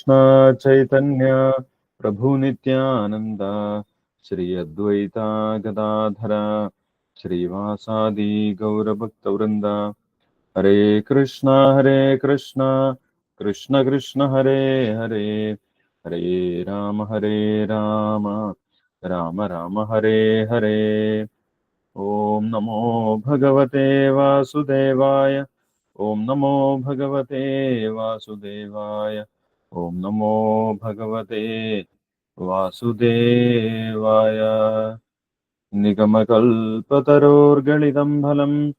कृष्ण चैतन्य, प्रभु नित्यानन्द, श्री अद्वैता गदाधर श्रीवासादि गौरभक्तवृन्द हरे कृष्ण हरे कृष्ण कृष्ण कृष्ण, हरे हरे हरे राम हरे राम राम राम, हरे हरे। ॐ नमो भगवते वासुदेवाय ॐ नमो भगवते वासुदेवाय। ॐ नमो भगवते वासुदेवाय। निगमकल्पतरोर्गलितं फलं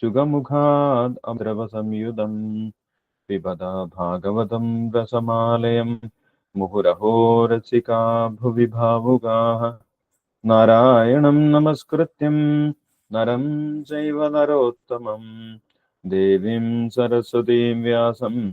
चुगमुखात् अद्रवसंयुधम् पिबदा भागवतं रसमालयं मुहुरहो रसिका भुवि भावुकाः नारायणं नमस्कृत्यं, नरं चैव नरोत्तमं। देवीं सरस्वतीं व्यासं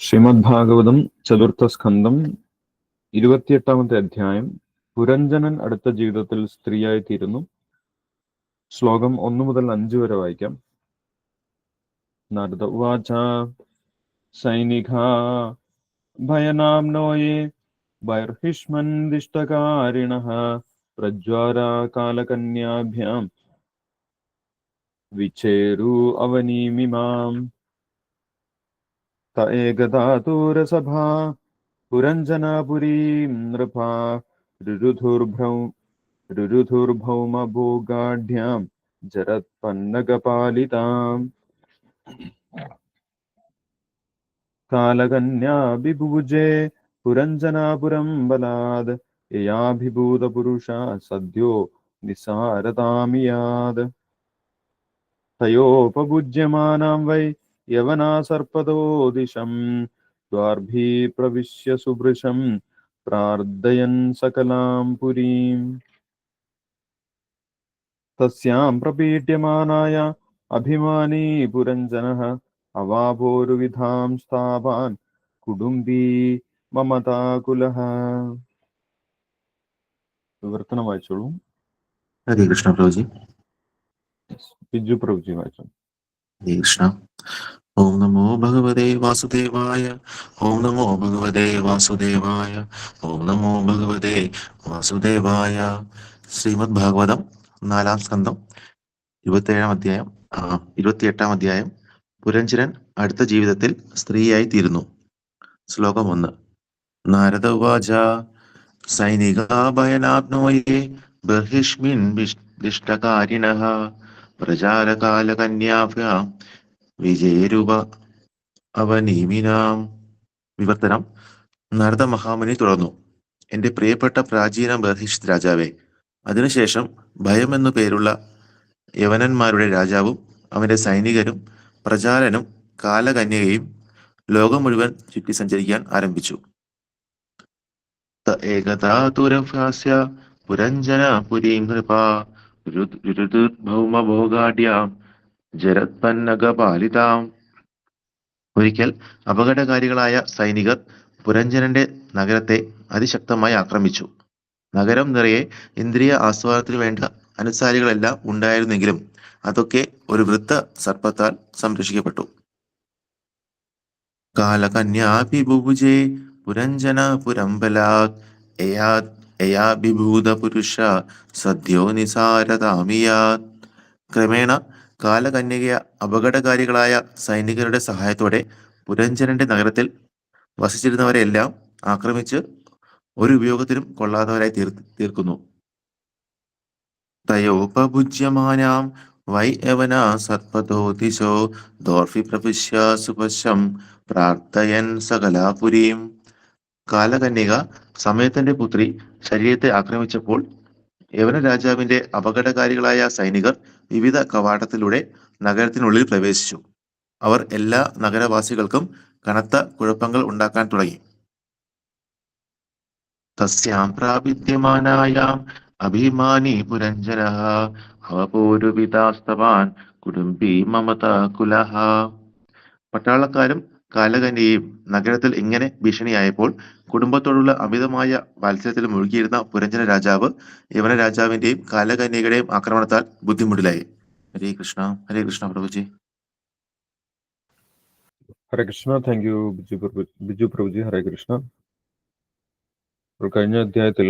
ശ്രീമദ്ഭാഗവതം ചതുർത്ഥസ്കന്ധം ഇരുപത്തിയെട്ടാമത്തെ അധ്യായം. പുരഞ്ജനൻ അടുത്ത ജീവിതത്തിൽ സ്ത്രീയായി തീരുന്നു ശ്ലോകം ഒന്നു മുതൽ അഞ്ചു വരെ വായിക്കാം. നാരദ ഉവാച സൈനിക ഭയനാംനോയേ യേ ബൈർഹിഷ്മന്ദിഷ്ടകാരിണഃ പ്രജ്വാരാ കാലകന്യാഭ്യാം വിചേരു അവനീമിമാം. त एकदातुरसभा पुरञ्जनापुरीं नृपा रुरुधुर्भौमभोगाढ्यां जरत्पन्नगपालिताम्। कालकन्याभिभुजे पुरञ्जनापुरं बलाद् ययाभिभूतपुरुषा सद्यो निसारतामियात् तयोपभुज्यमानां वै यवना सर्पदो दिशं द्वार्भिः प्रविश्य सुभृशं प्रार्थयन् सकलां पुरीम् तस्यां प्रपीड्यमानाय अभिमानी पुरञ्जनः अवाभोरुविधां स्थापान् कुटुम्बी ममताकुलः വിവർത്തനം വായിച്ചോളൂ ഹരേ കൃഷ്ണ പ്രഭുജി ബിജു പ്രഭുജി വായിച്ചോളൂ ഹരേ കൃഷ്ണ. ഓം നമോ ഭഗവതേ വാസുദേവായ ഓം നമോ ഭഗവതേ വാസുദേവായ ഓം നമോ ഭഗവതേ വാസുദേവായ. ശ്രീമദ് ഭാഗവതം നാലാം സ്കന്ധം ഇരുപത്തിയേഴാം അധ്യായം ഇരുപത്തിയെട്ടാം അധ്യായം പുരഞ്ജിരൻ അടുത്ത ജീവിതത്തിൽ സ്ത്രീയായി തീരുന്നു. ശ്ലോകം ഒന്ന്. നാരദ ഉവാച സൈനികാഭയനാപ്നോയേ ബഹിഷ്മിൻ ദിഷ്ടകാരിണഃ പ്രജാലകാലകന്യാഭ്യാം വിജയരൂപ അവനീമിനാം. വിവർത്തനം. നാരദ മഹാമുനി തുടർന്നു. എന്റെ പ്രിയപ്പെട്ട പ്രാചീന ബഹിഷ് രാജാവേ അതിനുശേഷം ഭയം എന്നു പേരുള്ള യവനന്മാരുടെ രാജാവും അവന്റെ സൈനികരും പ്രചാരനും കാലകന്യകയും ലോകം മുഴുവൻ ചുറ്റി സഞ്ചരിക്കാൻ ആരംഭിച്ചു ഏകതാതുരഭ്യാസ്യ പുരഞ്ജന പുരീം നൃപാ ഭൗമഭോഗാഢ്യാം ജരത്പന്നകപാലിതാം. ഒരിക്കൽ അപകടകാരികളായ സൈനികർ പുരഞ്ജനന്റെ നഗരത്തെ അതിശക്തമായി ആക്രമിച്ചു. നഗരം നിറയെ ഇന്ദ്രിയ ആസ്വാദനത്തിന് വേണ്ട അനുസാരികളെല്ലാം ഉണ്ടായിരുന്നെങ്കിലും അതൊക്കെ ഒരു വൃത്ത സർപ്പത്താൽ സംരക്ഷിക്കപ്പെട്ടു. കാലകന്യാഭിഭുജേ പുരഞ്ജന പുരമ്പലാ എയാഭിഭൂത പുരുഷ സദ്യോ നിസാരതാമിയാത്. ക്രമേണ കാലകന്യകയ അപകടകാരികളായ സൈനികരുടെ സഹായത്തോടെ പുരഞ്ജനന്റെ നഗരത്തിൽ വസിച്ചിരുന്നവരെല്ലാം ആക്രമിച്ച് ഒരു ഉപയോഗത്തിനും കൊള്ളാത്തവരായി തീർ തീർക്കുന്നു. തയോപഭുജ്യമാനാം വൈ യവന സർപ്പതോ ദിശോ ദോർഫി പ്രവിശ്യ സുപശം പ്രാർത്ഥയൻ സകലാപുരീം. കാലകന്യക സമയത്തിന്റെ പുത്രി ശരീരത്തെ ആക്രമിച്ചപ്പോൾ യവന രാജാവിന്റെ അപകടകാരികളായ സൈനികർ വിവിധ കവാടത്തിലൂടെ നഗരത്തിനുള്ളിൽ പ്രവേശിച്ചു. അവർ എല്ലാ നഗരവാസികൾക്കും കനത്ത കുഴപ്പങ്ങൾ ഉണ്ടാക്കാൻ തുടങ്ങി. തസ്യാം പ്രാപിദ്യമാനായാം അഭിമാനി പുരഞ്ജന അവപോരുവിതാസ്തവാൻ കുടുംബി മമത കുലഹ. പട്ടാളക്കാരും കാലകന്യയും നഗരത്തിൽ ഇങ്ങനെ ഭീഷണിയായപ്പോൾ കുടുംബത്തോടുള്ള അമിതമായ വാത്സല്യത്തിൽ മുഴുകിയിരുന്ന പുരഞ്ജന രാജാവ് യവന രാജാവിന്റെയും കാലകന്യകയുടെയും ആക്രമണത്താൽ ബുദ്ധിമുട്ടിലായി. Hare Krishna Hare Krishna പ്രഭുജി. Hare Krishna thank you Biju Biju Prabhuji Hare Krishna. കഴിഞ്ഞ അധ്യായത്തിൽ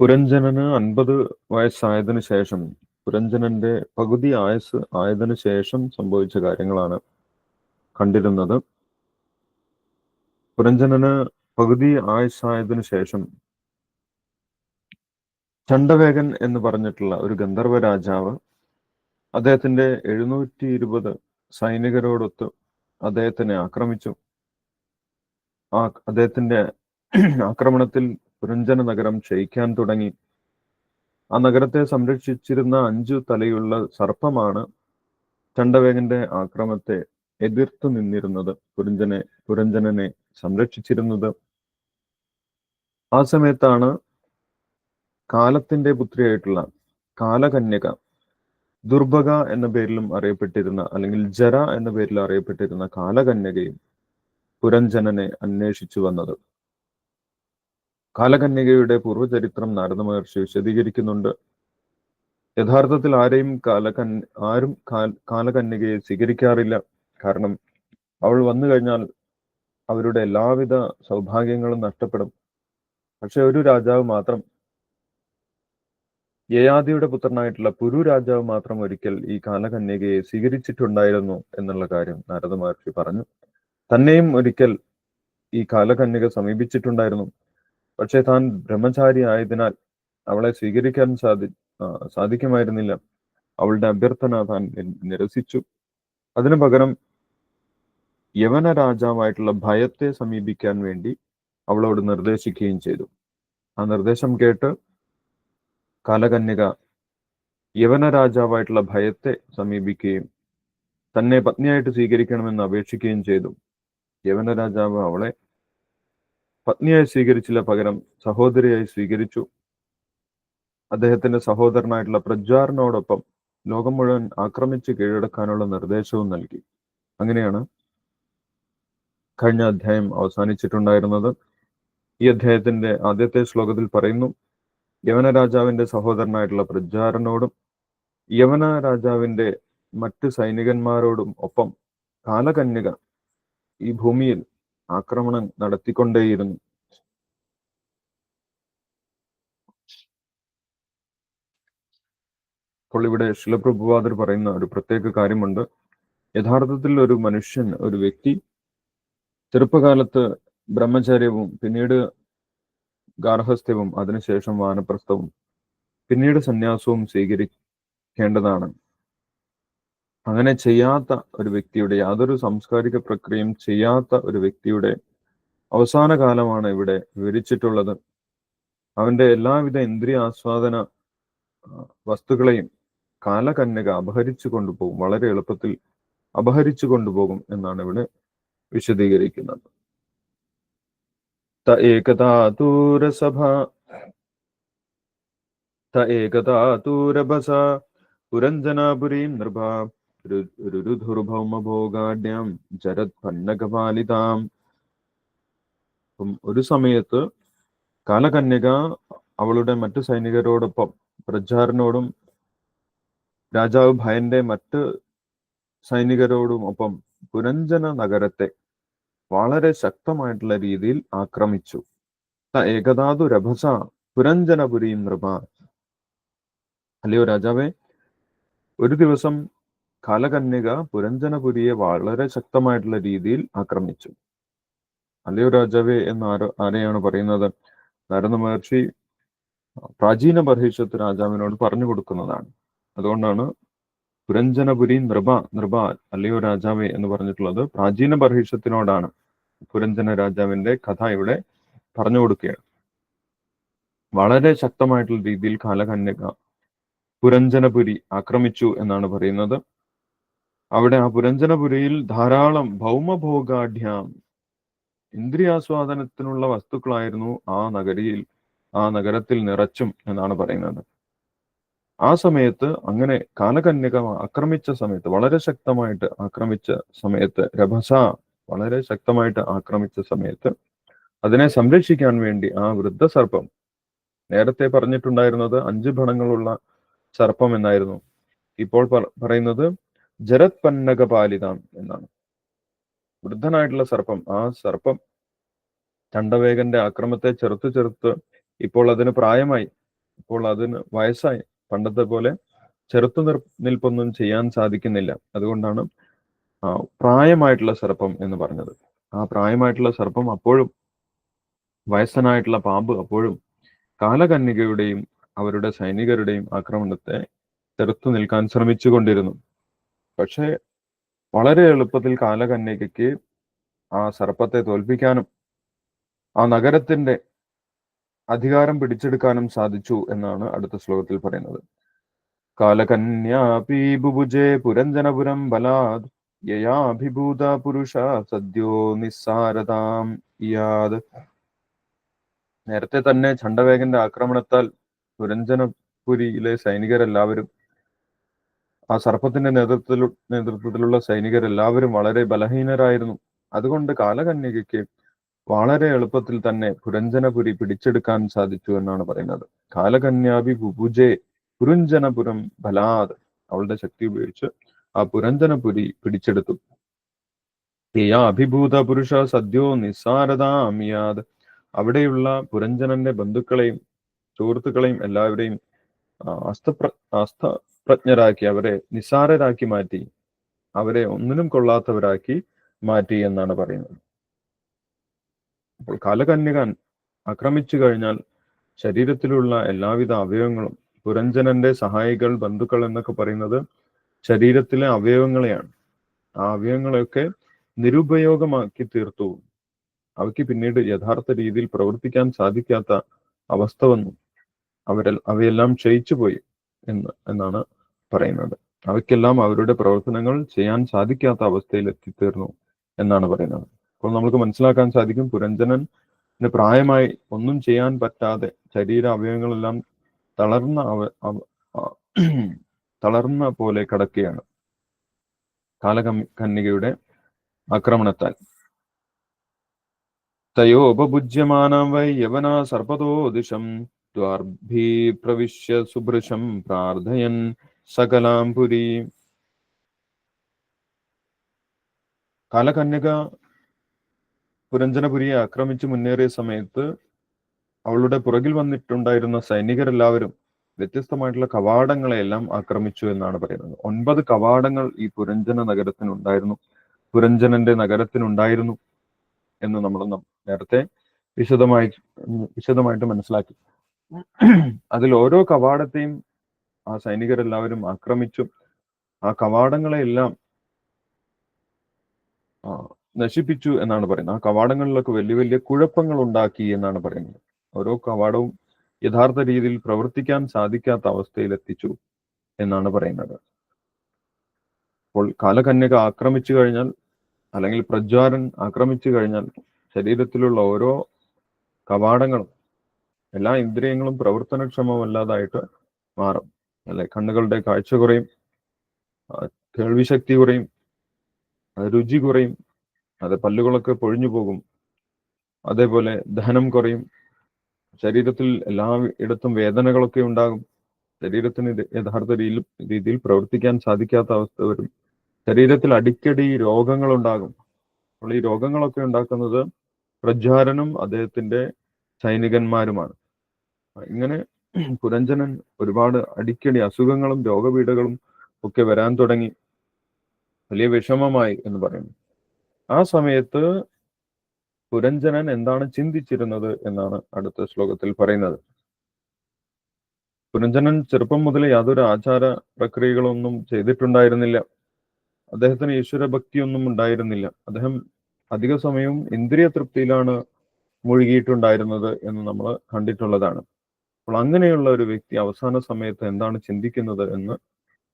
പുരഞ്ജനന് അൻപത് വയസ്സായതിനു ശേഷം പുരഞ്ജനന്റെ പകുതി ആയസ് ആയതിനു ശേഷം സംഭവിച്ച കാര്യങ്ങളാണ് കണ്ടിരുന്നത്. പുരഞ്ജനന് പകുതി ആയുസായതിനു ശേഷം ചണ്ടവേഗൻ എന്ന് പറഞ്ഞിട്ടുള്ള ഒരു ഗന്ധർവ രാജാവ് അദ്ദേഹത്തിന്റെ എഴുന്നൂറ്റി ഇരുപത് സൈനികരോടൊത്ത് അദ്ദേഹത്തിനെ ആക്രമിച്ചു. ആ അദ്ദേഹത്തിന്റെ ആക്രമണത്തിൽ പുരഞ്ജന നഗരം ക്ഷയിക്കാൻ തുടങ്ങി. ആ നഗരത്തെ സംരക്ഷിച്ചിരുന്ന അഞ്ചു തലയുള്ള സർപ്പമാണ് ചണ്ടവേഗന്റെ ആക്രമത്തെ എതിർത്തു നിന്നിരുന്നത് പുരഞ്ജനെ പുരഞ്ജനനെ സംരക്ഷിച്ചിരുന്നത്. ആ സമയത്താണ് കാലത്തിന്റെ പുത്രിയായിട്ടുള്ള കാലകന്യക ദുർഭഗ എന്ന പേരിലും അറിയപ്പെട്ടിരുന്ന അല്ലെങ്കിൽ ജര എന്ന പേരിൽ അറിയപ്പെട്ടിരുന്ന കാലകന്യകയും പുരഞ്ജനനെ അന്വേഷിച്ചു വന്നത്. കാലകന്യകയുടെ പൂർവചരിത്രം നാരദ മഹർഷി വിശദീകരിക്കുന്നുണ്ട്. യഥാർത്ഥത്തിൽ ആരെയും കാലകൻ ആരും കാലകന്യകയെ സ്വീകരിക്കാറില്ല. കാരണം അവൾ വന്നു കഴിഞ്ഞാൽ അവരുടെ എല്ലാവിധ സൗഭാഗ്യങ്ങളും നഷ്ടപ്പെടും. പക്ഷെ ഒരു രാജാവ് മാത്രം യയാദിയുടെ പുത്രനായിട്ടുള്ള പുരു രാജാവ് മാത്രം ഒരിക്കൽ ഈ കാലകന്യകയെ സ്വീകരിച്ചിട്ടുണ്ടായിരുന്നു എന്നുള്ള കാര്യം നാരദ മഹർഷി പറഞ്ഞു. തന്നെയും ഒരിക്കൽ ഈ കാലകന്യക സമീപിച്ചിട്ടുണ്ടായിരുന്നു. പക്ഷെ താൻ ബ്രഹ്മചാരി ആയതിനാൽ അവളെ സ്വീകരിക്കാൻ സാധി സാധിക്കുമായിരുന്നില്ല. അവളുടെ അഭ്യർത്ഥന താൻ നിരസിച്ചു. അതിനു പകരം യവന രാജാവായിട്ടുള്ള ഭയത്തെ സമീപിക്കാൻ വേണ്ടി അവളോട് നിർദ്ദേശിക്കുകയും ചെയ്തു. ആ നിർദ്ദേശം കേട്ട് കാലകന്യക യവന രാജാവായിട്ടുള്ള ഭയത്തെ സമീപിക്കുകയും തന്നെ പത്നിയായിട്ട് സ്വീകരിക്കണമെന്ന് അപേക്ഷിക്കുകയും ചെയ്തു. യവന രാജാവ് അവളെ പത്നിയായി സ്വീകരിച്ചില്ല പകരം സഹോദരിയായി സ്വീകരിച്ചു. അദ്ദേഹത്തിന്റെ സഹോദരനായിട്ടുള്ള പ്രജ്വാറിനോടൊപ്പം ലോകം മുഴുവൻ ആക്രമിച്ച് കീഴടക്കാനുള്ള നിർദ്ദേശവും നൽകി. അങ്ങനെയാണ് കഴിഞ്ഞ അധ്യായം അവസാനിച്ചിട്ടുണ്ടായിരുന്നത്. ഈ അധ്യായത്തിന്റെ ആദ്യത്തെ ശ്ലോകത്തിൽ പറയുന്നു യവന രാജാവിന്റെ സഹോദരനായിട്ടുള്ള പ്രചാരനോടും യവന രാജാവിന്റെ മറ്റ് സൈനികന്മാരോടും ഒപ്പം കാലകന്യക ഈ ഭൂമിയിൽ ആക്രമണം നടത്തിക്കൊണ്ടേയിരുന്നു. അപ്പോൾ ഇവിടെ ശിലപ്രഭുവാദർ പറയുന്ന ഒരു പ്രത്യേക കാര്യമുണ്ട്. യഥാർത്ഥത്തിൽ ഒരു മനുഷ്യൻ ഒരു വ്യക്തി ചെറുപ്പകാലത്ത് ബ്രഹ്മചര്യവും പിന്നീട് ഗാർഹസ്ഥ്യവും അതിനുശേഷം വാനപ്രസ്ഥവും പിന്നീട് സന്യാസവും സ്വീകരിക്കേണ്ടതാണ്. അങ്ങനെ ചെയ്യാത്ത ഒരു വ്യക്തിയുടെ യാതൊരു സാംസ്കാരിക പ്രക്രിയയും ചെയ്യാത്ത ഒരു വ്യക്തിയുടെ അവസാന കാലമാണ് ഇവിടെ വിവരിച്ചിട്ടുള്ളത്. അവന്റെ എല്ലാവിധ ഇന്ദ്രിയ ആസ്വാദന വസ്തുക്കളെയും കാലകന്യക അപഹരിച്ചു കൊണ്ടുപോകും വളരെ എളുപ്പത്തിൽ അപഹരിച്ചു കൊണ്ടുപോകും എന്നാണ് ഇവിടെ വിശദീകരിക്കുന്നത് ത ഏകതാതൂരസഭ ത ഏകതാതൂരഭസ പുരഞ്ജനാപുരീം നൃഭ രുരുധുർഭൗമഭോഗാഢ്യം ജരത് ഭണ്ണകപാലിതാം ഒരു സമയത്ത് കാലകന്യക അവളുടെ മറ്റു സൈനികരോടൊപ്പം പ്രജാരനോടും രാജാവ് ഭയന്റെ മറ്റ് സൈനികരോടും ഒപ്പം പുരഞ്ജന നഗരത്തെ വളരെ ശക്തമായിട്ടുള്ള രീതിയിൽ ആക്രമിച്ചു. ത ഏകധാതു രഭസ പുരഞ്ജനപുരി നൃപ. അല്ലയോ രാജാവേ? ഒരു ദിവസം കാലകന്യക പുരഞ്ജനപുരിയെ വളരെ ശക്തമായിട്ടുള്ള രീതിയിൽ ആക്രമിച്ചു. അല്ലയോ രാജാവേ എന്ന് ആരോ ആരെയാണ് പറയുന്നത്? നരന്ന മഹർഷി പ്രാചീന ബർഹിഷത്ത് രാജാവിനോട് പറഞ്ഞു കൊടുക്കുന്നതാണ്. അതുകൊണ്ടാണ് പുരഞ്ജനപുരി നൃപ നൃപ അല്ലയോ രാജാവേ എന്ന് പറഞ്ഞിട്ടുള്ളത് പ്രാചീന ബർഹിഷത്തിനോടാണ് പുരഞ്ജന രാജാവിന്റെ കഥ ഇവിടെ പറഞ്ഞു കൊടുക്കുകയാണ്. വളരെ ശക്തമായിട്ടുള്ള രീതിയിൽ കാലകന്യക പുരഞ്ജനപുരി ആക്രമിച്ചു എന്നാണ് പറയുന്നത്. അവിടെ ആ പുരഞ്ജനപുരിയിൽ ധാരാളം ഭൗമഭോഗാഢ്യം ഇന്ദ്രിയാസ്വാദനത്തിനുള്ള വസ്തുക്കളായിരുന്നു ആ നഗരിയിൽ ആ നഗരത്തിൽ നിറച്ചും എന്നാണ് പറയുന്നത്. ആ സമയത്ത് അങ്ങനെ കാലകന്യക ആക്രമിച്ച സമയത്ത് വളരെ ശക്തമായിട്ട് ആക്രമിച്ച സമയത്ത് രഭസ വളരെ ശക്തമായിട്ട് ആക്രമിച്ച സമയത്ത് അതിനെ സംരക്ഷിക്കാൻ വേണ്ടി ആ വൃദ്ധ സർപ്പം നേരത്തെ പറഞ്ഞിട്ടുണ്ടായിരുന്നത് അഞ്ച് ഭണങ്ങളുള്ള സർപ്പം എന്നായിരുന്നു. ഇപ്പോൾ പറയുന്നത് ജരത് പന്നകപാലിതാം എന്നാണ്. വൃദ്ധനായിട്ടുള്ള സർപ്പം ആ സർപ്പം ചണ്ടവേഗന്റെ ആക്രമത്തെ ചെറുത്ത് ചെറുത്ത് ഇപ്പോൾ അതിന് പ്രായമായി ഇപ്പോൾ അതിന് വയസ്സായി. പണ്ടത്തെ പോലെ ചെറുത്തു നിൽപ്പൊന്നും ചെയ്യാൻ സാധിക്കുന്നില്ല. അതുകൊണ്ടാണ് പ്രായമായിട്ടുള്ള സർപ്പം എന്ന് പറഞ്ഞത്. ആ പ്രായമായിട്ടുള്ള സർപ്പം അപ്പോഴും വയസ്സനായിട്ടുള്ള പാമ്പ് അപ്പോഴും കാലകന്യകയുടെയും അവരുടെ സൈനികരുടെയും ആക്രമണത്തെ ചെറുത്തു നിൽക്കാൻ ശ്രമിച്ചുകൊണ്ടിരുന്നു. പക്ഷേ വളരെ എളുപ്പത്തിൽ കാലകന്യകയ്ക്ക് ആ സർപ്പത്തെ തോൽപ്പിക്കാനും ആ നഗരത്തിന്റെ അധികാരം പിടിച്ചെടുക്കാനും സാധിച്ചു എന്നാണ് അടുത്ത ശ്ലോകത്തിൽ പറയുന്നത്. കാലകന്യാ ബുഭുജേ പുരഞ്ജനപുരം ബലാദ് യയാഭിഭൂത പുരുഷ സദ്യോ നിസ്സാരതാം ഇയാദ് നേരത്തെ തന്നെ ചണ്ടവേഗന്റെ ആക്രമണത്താൽ സുരഞ്ജനപുരിയിലെ സൈനികരെല്ലാവരും ആ സർപ്പത്തിന്റെ നേതൃത്വത്തിൽ നേതൃത്വത്തിലുള്ള സൈനികരെല്ലാവരും വളരെ ബലഹീനരായിരുന്നു. അതുകൊണ്ട് കാലകന്യകയ്ക്ക് വളരെ എളുപ്പത്തിൽ തന്നെ പുരഞ്ജനപുരി പിടിച്ചെടുക്കാൻ സാധിച്ചു എന്നാണ് പറയുന്നത്. കാലകന്യാഭി ബുഭുജെ പുരുഞ്ജനപുരം ബലാദ് അവളുടെ ശക്തി ഉപയോഗിച്ച് ആ പുരഞ്ജനപുരി പിടിച്ചെടുത്തു. യാ അഭിഭൂത പുരുഷ സദ്യോ നിസ്സാരതാമിയാദ് അവിടെയുള്ള പുരഞ്ജനന്റെ ബന്ധുക്കളെയും സുഹൃത്തുക്കളെയും എല്ലാവരെയും അസ്തപ്ര അസ്തപ്രജ്ഞരാക്കി അവരെ നിസ്സാരരാക്കി മാറ്റി അവരെ ഒന്നിനും കൊള്ളാത്തവരാക്കി മാറ്റി എന്നാണ് പറയുന്നത്. അപ്പോൾ കാലകന്യകൻ ആക്രമിച്ചു കഴിഞ്ഞാൽ ശരീരത്തിലുള്ള എല്ലാവിധ അവയവങ്ങളും പുരഞ്ജനന്റെ സഹായികൾ ബന്ധുക്കൾ എന്നൊക്കെ പറയുന്നത് ശരീരത്തിലെ അവയവങ്ങളെയാണ്. ആ അവയവങ്ങളെയൊക്കെ നിരുപയോഗമാക്കി തീർത്തു. അവയ്ക്ക് പിന്നീട് യഥാർത്ഥ രീതിയിൽ പ്രവർത്തിക്കാൻ സാധിക്കാത്ത അവസ്ഥ വന്നു. അവരെ അവയെല്ലാം ക്ഷയിച്ചു പോയി എന്ന് എന്നാണ് പറയുന്നത്. അവയ്ക്കെല്ലാം അവരുടെ പ്രവർത്തനങ്ങൾ ചെയ്യാൻ സാധിക്കാത്ത അവസ്ഥയിൽ എത്തിത്തീർന്നു എന്നാണ് പറയുന്നത്. അപ്പോൾ നമുക്ക് മനസ്സിലാക്കാൻ സാധിക്കും പുരഞ്ജനന് പ്രായമായി ഒന്നും ചെയ്യാൻ പറ്റാതെ ശരീര അവയവങ്ങളെല്ലാം തളർന്ന അവ തളർന്ന പോലെ കടക്കുകയാണ്. കാലകന്യകയുടെ ആക്രമണത്താൽ. തയോപഭുജ്യമാനം വൈ യവന സർപ്പതോ ദിശം ദ്വാർഭീ പ്രവിശ്യ സുഭൃശം പ്രാർത്ഥയൻ സകലാം പുരി. കാലകന്യക പുരഞ്ജനപുരിയെ ആക്രമിച്ച് മുന്നേറിയ സമയത്ത് അവളുടെ പുറകിൽ വന്നിട്ടുണ്ടായിരുന്ന സൈനികരെല്ലാവരും വ്യത്യസ്തമായിട്ടുള്ള കവാടങ്ങളെല്ലാം ആക്രമിച്ചു എന്നാണ് പറയുന്നത്. ഒൻപത് കവാടങ്ങൾ ഈ പുരഞ്ജന നഗരത്തിനുണ്ടായിരുന്നു. പുരഞ്ജനന്റെ നഗരത്തിനുണ്ടായിരുന്നു എന്ന് നമ്മൾ നേരത്തെ വിശദമായി വിശദമായിട്ട് മനസ്സിലാക്കി. അതിൽ ഓരോ കവാടത്തെയും ആ സൈനികരെല്ലാവരും ആക്രമിച്ചു. ആ കവാടങ്ങളെല്ലാം ആ, നശിപ്പിച്ചു എന്നാണ് പറയുന്നത്. ആ കവാടങ്ങളിലൊക്കെ വലിയ വലിയ കുഴപ്പങ്ങൾ ഉണ്ടാക്കി എന്നാണ് പറയുന്നത്. ഓരോ കവാടവും യഥാർത്ഥ രീതിയിൽ പ്രവർത്തിക്കാൻ സാധിക്കാത്ത അവസ്ഥയിൽ എത്തിച്ചു എന്നാണ് പറയുന്നത്. അപ്പോൾ കാലകന്യക ആക്രമിച്ചു കഴിഞ്ഞാൽ അല്ലെങ്കിൽ പ്രജ്വാരൻ ആക്രമിച്ചു കഴിഞ്ഞാൽ ശരീരത്തിലുള്ള ഓരോ കവാടങ്ങളും എല്ലാ ഇന്ദ്രിയങ്ങളും പ്രവർത്തനക്ഷമമല്ലാതായിട്ട് മാറും. അല്ലെ? കണ്ണുകളുടെ കാഴ്ച കുറയും കേൾവിശക്തി കേൾവി ശക്തി കുറയും അത് രുചി കുറയും അത് പല്ലുകളൊക്കെ പൊഴിഞ്ഞു പോകും അതേപോലെ ദഹനം കുറയും ശരീരത്തിൽ എല്ലാ ഇടത്തും വേദനകളൊക്കെ ഉണ്ടാകും. ശരീരത്തിന് യഥാർത്ഥ രീതിയിൽ പ്രവർത്തിക്കാൻ സാധിക്കാത്ത അവസ്ഥ വരും. ശരീരത്തിൽ അടിക്കടി രോഗങ്ങൾ ഉണ്ടാകും അപ്പോൾ ഈ രോഗങ്ങളൊക്കെ ഉണ്ടാക്കുന്നത് പ്രജ്വാരനും അദ്ദേഹത്തിന്റെ സൈനികന്മാരുമാണ്. ഇങ്ങനെ പുരഞ്ജനൻ ഒരുപാട് അടിക്കടി അസുഖങ്ങളും രോഗപീഠകളും ഒക്കെ വരാൻ തുടങ്ങി. വലിയ വിഷമമായി എന്ന് പറയുന്നു. ആ സമയത്ത് പുരഞ്ജനൻ എന്താണ് ചിന്തിച്ചിരുന്നത് എന്നാണ് അടുത്ത ശ്ലോകത്തിൽ പറയുന്നത്. പുരഞ്ജനൻ ചെറുപ്പം മുതൽ യാതൊരു ആചാര പ്രക്രിയകളൊന്നും ചെയ്തിട്ടുണ്ടായിരുന്നില്ല. അദ്ദേഹത്തിന് ഈശ്വര ഭക്തിയൊന്നും ഉണ്ടായിരുന്നില്ല. അദ്ദേഹം അധിക സമയവും ഇന്ദ്രിയ തൃപ്തിയിലാണ് മുഴുകിയിട്ടുണ്ടായിരുന്നത് എന്ന് നമ്മൾ കണ്ടിട്ടുള്ളതാണ്. അപ്പോൾ അങ്ങനെയുള്ള ഒരു വ്യക്തി അവസാന സമയത്ത് എന്താണ് ചിന്തിക്കുന്നത് എന്ന്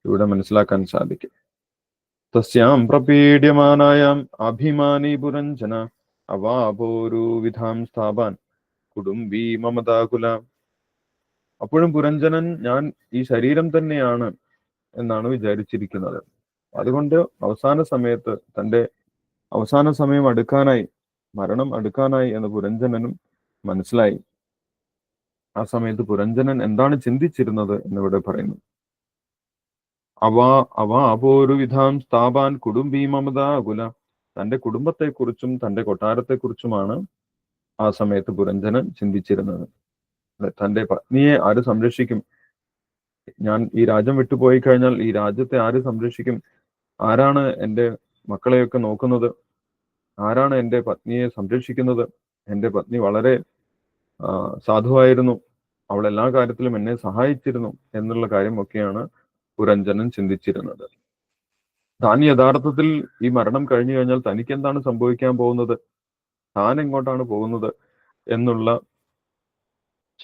ഇവിടെ മനസ്സിലാക്കാൻ സാധിക്കും. തസ്യാം പ്രപീഡ്യമാനായാം അഭിമാനി പുരഞ്ജന അവാപോരു വിധാം സ്ഥാപാൻ. കുടുംബി മമതാകുല. അപ്പോഴും പുരഞ്ജനൻ ഞാൻ ഈ ശരീരം തന്നെയാണ് എന്നാണ് വിചാരിച്ചിരിക്കുന്നത്. അതുകൊണ്ട് അവസാന സമയത്ത് തന്റെ അവസാന സമയം അടുക്കാനായി മരണം അടുക്കാനായി എന്ന് പുരഞ്ജനനും മനസ്സിലായി. ആ സമയത്ത് പുരഞ്ജനൻ എന്താണ് ചിന്തിച്ചിരുന്നത് എന്നിവിടെ പറയുന്നു. അവ അവ അപോരുവിധാം സ്ഥാപാൻ കുടുംബീ മമത അകുല തന്റെ കുടുംബത്തെക്കുറിച്ചും തന്റെ കൊട്ടാരത്തെക്കുറിച്ചുമാണ് ആ സമയത്ത് പുരഞ്ജനൻ ചിന്തിച്ചിരുന്നത്. തന്റെ പത്നിയെ ആര് സംരക്ഷിക്കും? ഞാൻ ഈ രാജ്യം വിട്ടുപോയി കഴിഞ്ഞാൽ ഈ രാജ്യത്തെ ആര് സംരക്ഷിക്കും? ആരാണ് എന്റെ മക്കളെയൊക്കെ നോക്കുന്നത്? ആരാണ് എന്റെ പത്നിയെ സംരക്ഷിക്കുന്നത്? എന്റെ പത്നി വളരെ സാധുവായിരുന്നു. അവൾ എല്ലാ കാര്യത്തിലും എന്നെ സഹായിച്ചിരുന്നു എന്നുള്ള കാര്യമൊക്കെയാണ് പുരഞ്ജനൻ ചിന്തിച്ചിരുന്നത്. താൻ യഥാർത്ഥത്തിൽ ഈ മരണം കഴിഞ്ഞു കഴിഞ്ഞാൽ തനിക്ക് എന്താണ് സംഭവിക്കാൻ പോകുന്നത്? താൻ എങ്ങോട്ടാണ് പോകുന്നത്? എന്നുള്ള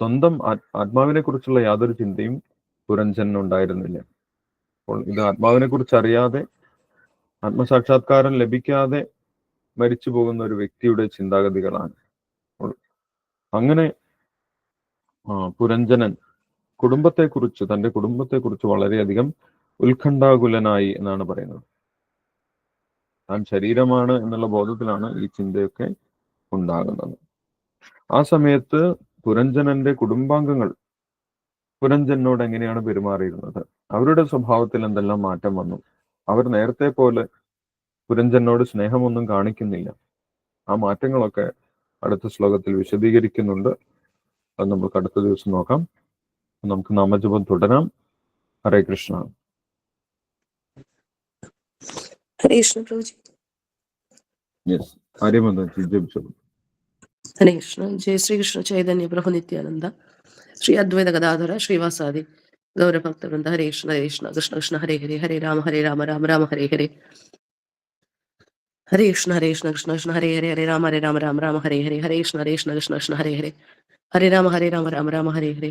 സ്വന്തം ആ ആത്മാവിനെ കുറിച്ചുള്ള യാതൊരു ചിന്തയും പുരഞ്ജനന് ഉണ്ടായിരുന്നില്ല അപ്പോൾ ഇത് ആത്മാവിനെ കുറിച്ച് അറിയാതെ ആത്മസാക്ഷാത്കാരം ലഭിക്കാതെ മരിച്ചു പോകുന്ന ഒരു വ്യക്തിയുടെ ചിന്താഗതികളാണ്. അപ്പോൾ അങ്ങനെ പുരഞ്ജനൻ കുടുംബത്തെക്കുറിച്ച് തന്റെ കുടുംബത്തെക്കുറിച്ച് വളരെയധികം ഉത്കണ്ഠാകുലനായി എന്നാണ് പറയുന്നത്. താൻ ശരീരമാണ് എന്നുള്ള ബോധത്തിലാണ് ഈ ചിന്തയൊക്കെ ഉണ്ടാകുന്നത്. ആ സമയത്ത് പുരഞ്ജനന്റെ കുടുംബാംഗങ്ങൾ പുരഞ്ജനോട് എങ്ങനെയാണ് പെരുമാറിയിരുന്നത്? അവരുടെ സ്വഭാവത്തിൽ എന്തെല്ലാം മാറ്റം വന്നു? അവർ നേരത്തെ പോലെ പുരഞ്ജനോട് സ്നേഹമൊന്നും കാണിക്കുന്നില്ല. ആ മാറ്റങ്ങളൊക്കെ അടുത്ത ശ്ലോകത്തിൽ വിശദീകരിക്കുന്നുണ്ട്. അത് നമുക്ക് അടുത്ത ദിവസം നോക്കാം. നമുക്ക് നാമജപം തുടരാം. ഹരേ കൃഷ്ണ. ഹരേ കൃഷ്ണ പ്രഭുജി ഹരേ കൃഷ്ണ. ജയ ശ്രീകൃഷ്ണ ചൈതന്യ പ്രഭു നിത്യാനന്ദ. ശ്രീ അദ്വൈത ഗദാധര ശ്രീവാസാദി ഗൗരഭക്തവൃന്ദ ഹരേ കൃഷ്ണ ഹരേ കൃഷ്ണ. കൃഷ്ണ കൃഷ്ണ ഹരേ ഹരേ ഹരേ രാമ ഹരേ രാമ രാമ രാമ ഹരേ ഹരേ. ഹരേ കൃഷ്ണ ഹരേ കൃഷ്ണ കൃഷ്ണ കൃഷ്ണ ഹരേ ഹരേ ഹരേ രാമ ഹരേ രാമ രാമ രാമ ഹരേ ഹരേ ഹരേ കൃഷ്ണ ഹരേ കൃഷ്ണ കൃഷ്ണ കൃഷ്ണ ഹരേ ഹരേ. ഹരേ രാമ ഹരേ രാമ രാമ രാമ ഹരേ ഹരേ.